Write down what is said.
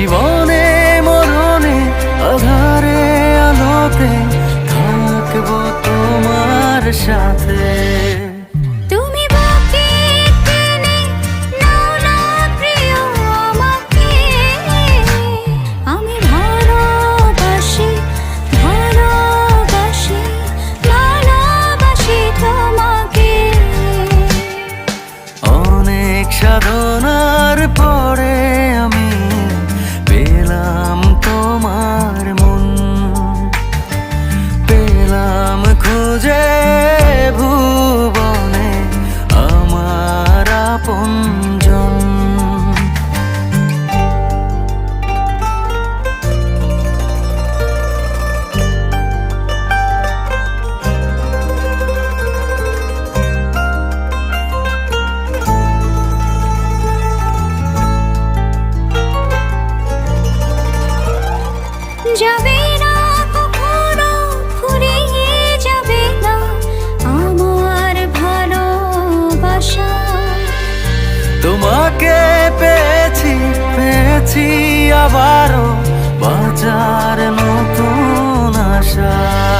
জীবনে মরণে আধারে আলোতে থাকব তোমার সাথে। যাবে না, কখনো ফুরিয়ে যাবে না। আমার ভালোবাসা। তোমাকে পেয়েছি পেয়েছি আবারও বাজার নতুন আশা।